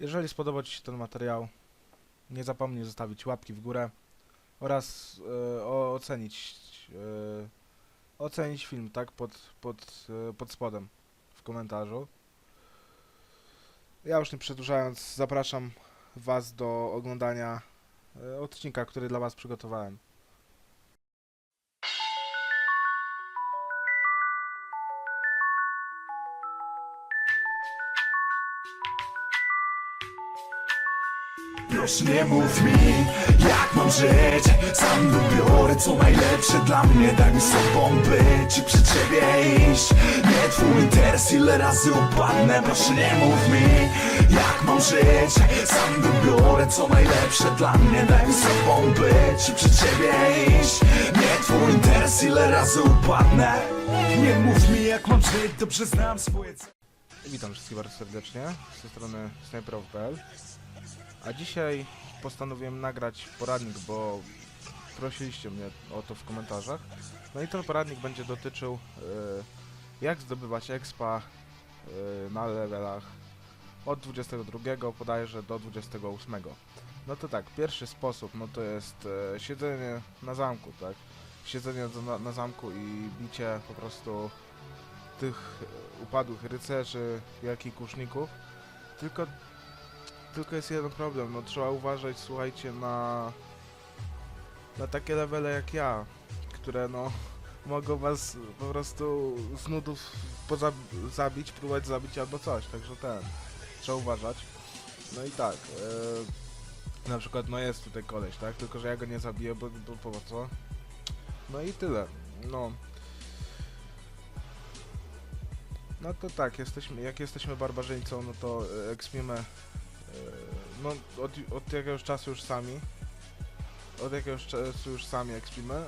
Jeżeli spodobał Ci się ten materiał, nie zapomnij zostawić łapki w górę oraz e, ocenić e, ocenić film, tak, pod, pod, e, pod spodem w komentarzu. Ja już nie przedłużając, zapraszam Was do oglądania e, odcinka, który dla Was przygotowałem. Proszę nie mów mi, jak mam żyć. Sam wybiorę co najlepsze dla mnie. Daj mi sobą być i przy ciebie iść. Nie twój interes, ile razy upadnę Proszę nie mów mi, jak mam żyć. Sam wybiorę co najlepsze dla mnie. Daj mi sobą być i przy ciebie iść. Nie twój interes, ile razy upadnę Nie mów mi jak mam żyć, dobrze znam swoje Witam wszystkich bardzo serdecznie. Z tej strony sniperow.pl A dzisiaj postanowiłem nagrać poradnik, bo prosiliście mnie o to w komentarzach. No i ten poradnik będzie dotyczył e, jak zdobywać expa e, na levelach od 22 bodajże do 28. No to tak, pierwszy sposób no to jest e, siedzenie na zamku, tak? Siedzenie na, na zamku i bicie po prostu tych upadłych rycerzy, jak i kuszników. Tylko, tylko jest jeden problem, no trzeba uważać, słuchajcie, na, na takie levele jak ja, które no mogą was po prostu z nudów pozab- zabić, próbować zabić albo coś, także ten, trzeba uważać. No i tak, e, na przykład no jest tutaj koleś, tak, tylko że ja go nie zabiję, bo, bo po co? No i tyle, no. No to tak, jesteśmy, jak jesteśmy barbarzyńcą, no to e, ekspimy, no od, od jakiegoś czasu już sami, od jakiegoś czasu już sami ekspimy,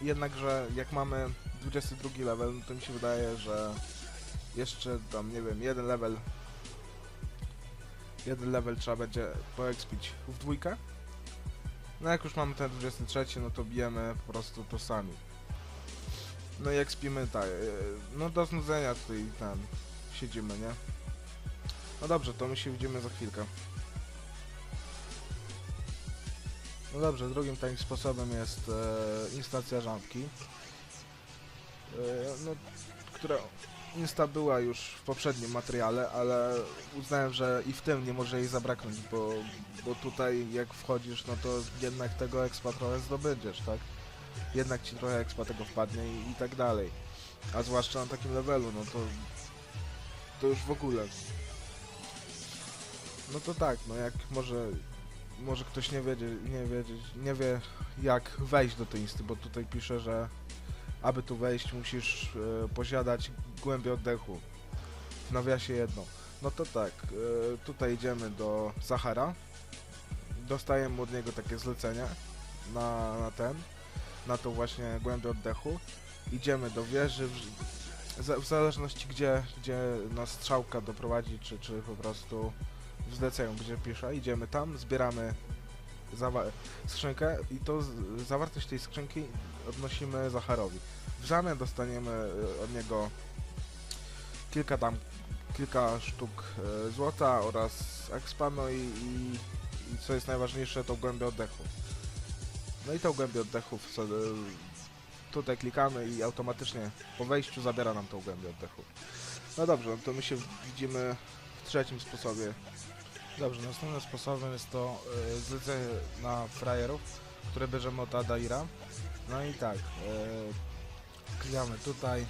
jednakże jak mamy 22 level, to mi się wydaje, że jeszcze tam, nie wiem, jeden level, jeden level trzeba będzie poekspić w dwójkę, no jak już mamy ten 23, no to bijemy po prostu to sami. No i jak tak, e, no do znudzenia tutaj tam siedzimy, nie? No dobrze, to my się widzimy za chwilkę. No dobrze, drugim takim sposobem jest e, instalacja żabki. E, no, która insta była już w poprzednim materiale, ale uznałem, że i w tym nie może jej zabraknąć, bo, bo tutaj jak wchodzisz, no to jednak tego expa trochę zdobędziesz, tak? jednak ci trochę expa tego wpadnie i, i tak dalej. A zwłaszcza na takim levelu, no to to już w ogóle. No to tak, no jak może może ktoś nie wiedzie, nie wiedzieć, nie wie jak wejść do tej insty, bo tutaj pisze, że aby tu wejść musisz e, posiadać głębię oddechu. W nawiasie jedno. No to tak, e, tutaj idziemy do Zachara. Dostajemy od niego takie zlecenie na, na ten na tą właśnie głębię oddechu. Idziemy do wieży, w, w zależności gdzie, gdzie nas strzałka doprowadzi, czy, czy po prostu zleceniu, gdzie pisze, idziemy tam, zbieramy skrzynkę i to zawartość tej skrzynki odnosimy Zacharowi. W zamian dostaniemy e, od niego kilka tam, kilka sztuk e, złota oraz expa, no i, i, i co jest najważniejsze, tą głębię oddechu. No i tą głębię oddechów y, tutaj klikamy i automatycznie po wejściu zabiera nam tą głębię oddechu. No dobrze, no to my się widzimy w trzecim sposobie. Dobrze, następnym sposobem jest to y, zlecenie na frajerów, które bierzemy od Adaira. No i tak, y, klikamy tutaj.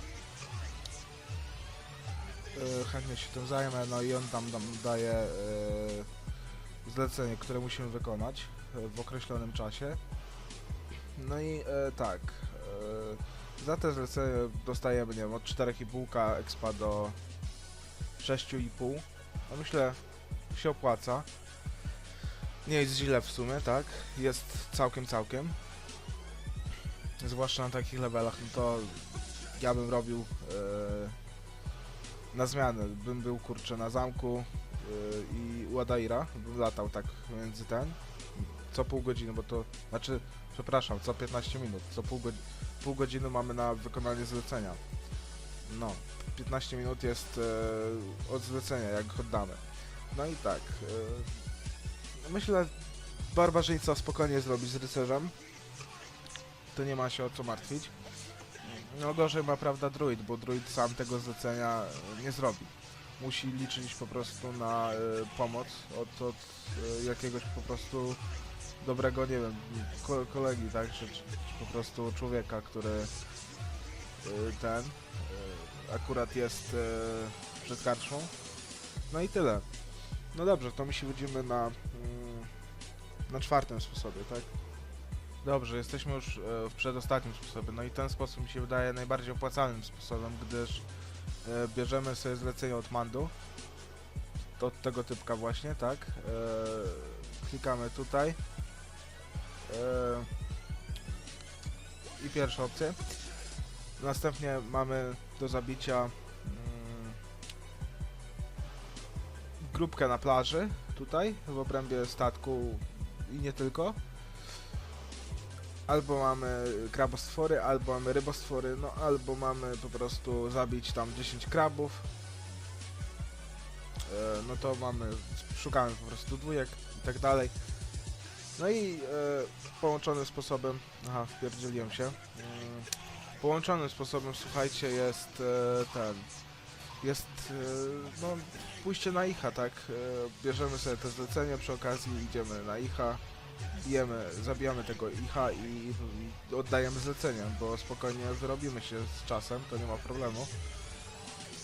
Y, chętnie się tym zajmę, no i on tam, tam daje zlecenie, które musimy wykonać w określonym czasie. No i e, tak. E, za te zlecenie dostajemy, nie wiem, od 4,5 expa do 6,5. No myślę, się opłaca. Nie jest źle w sumie, tak? Jest całkiem, całkiem. Zwłaszcza na takich levelach, no to ja bym robił e, na zmianę. Bym był kurczę na zamku e, i u Adaira, bym latał tak między ten. Co pół godziny, bo to znaczy Przepraszam, co 15 minut, co pół, pół godziny mamy na wykonanie zlecenia. No, 15 minut jest e, od zlecenia, jak oddamy. No i tak. e, myślę, barbarzyńca spokojnie zrobi z rycerzem. To nie ma się o co martwić. No gorzej ma prawda druid, bo druid sam tego zlecenia e, nie zrobi. Musi liczyć po prostu na e, pomoc od, od jakiegoś po prostu dobrego, nie wiem, ko kolegi, tak? Czy, czy, po prostu człowieka, który ten akurat jest przed karczmą. No i tyle. No dobrze, to my się widzimy na, mm, na czwartym sposobie, tak? Dobrze, jesteśmy już e, w przedostatnim sposobie. No i ten sposób mi się wydaje najbardziej opłacalnym sposobem, gdyż e, bierzemy sobie zlecenie od Mandu. Od tego typka właśnie, tak? E, klikamy tutaj. I pierwsza opcja. Następnie mamy do zabicia grupkę na plaży, tutaj, w obrębie statku i nie tylko. Albo mamy krabostwory, albo mamy rybostwory, no albo mamy po prostu zabić tam 10 krabów. E, no to mamy, szukamy po prostu dwójek i tak dalej. No i e, połączonym sposobem, aha, wpierdzieliłem się. Mm, połączonym sposobem, słuchajcie, jest e, ten, jest e, no, pójście na IHA, tak? E, bierzemy sobie te zlecenie, przy okazji idziemy na IHA, bijemy, zabijamy tego IHA i, oddajemy zlecenie, bo spokojnie wyrobimy się z czasem, to nie ma problemu.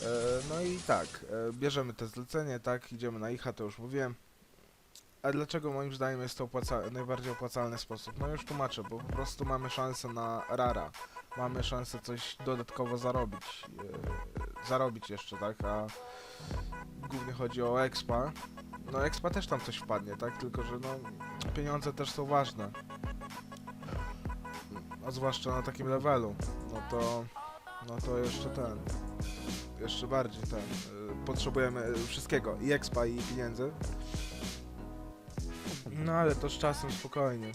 E, no i tak, bierzemy te zlecenie, tak, idziemy na IHA, to już mówiłem. A dlaczego moim zdaniem jest to opłaca najbardziej opłacalny sposób? No już tłumaczę, bo po prostu mamy szansę na rara. Mamy szansę coś dodatkowo zarobić. Zarobić jeszcze, tak? A głównie chodzi o expa. No expa też tam coś wpadnie, tak? Tylko, że no pieniądze też są ważne. A zwłaszcza na takim levelu. No to... No to jeszcze ten... Jeszcze bardziej ten... y, Potrzebujemy wszystkiego. I expa, i pieniędzy. No ale to z czasem spokojnie.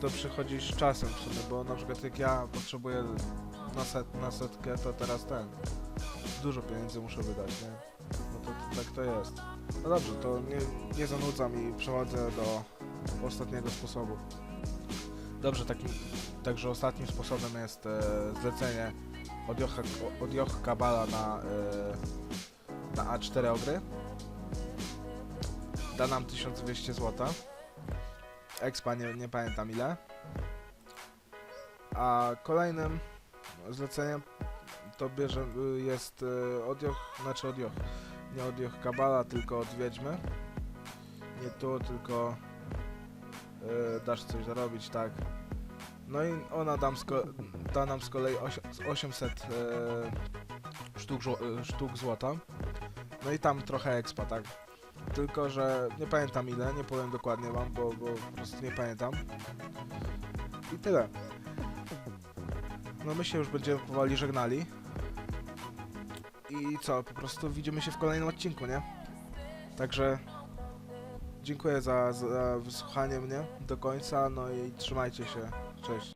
To przychodzi z czasem w sumie, bo na przykład jak ja potrzebuję na, set, na setkę, to teraz ten. Dużo pieniędzy muszę wydać, nie? No to, to tak to jest. No dobrze, to nie, nie zanudzam i przechodzę do ostatniego sposobu. Dobrze, takim, także ostatnim sposobem jest e, zlecenie od Jocha, od Kabala na, e, na A4 ogry. Da nam 1200 zł. Expa nie, nie pamiętam ile. A kolejnym zleceniem to bierze, y, jest y, od Joch, znaczy od Joch, nie od Joch Kabala, tylko od Wiedźmy. Nie tu, tylko y, dasz coś zarobić, tak. No i ona dam da nam z kolei osi- 800 y, sztuk, y, sztuk złota. No i tam trochę expa, tak. Tylko, że nie pamiętam ile, nie powiem dokładnie wam, bo, bo po prostu nie pamiętam. I tyle. No my się już będziemy powoli żegnali. I co, po prostu widzimy się w kolejnym odcinku, nie? Także dziękuję za, za wysłuchanie mnie do końca, no i trzymajcie się. Cześć.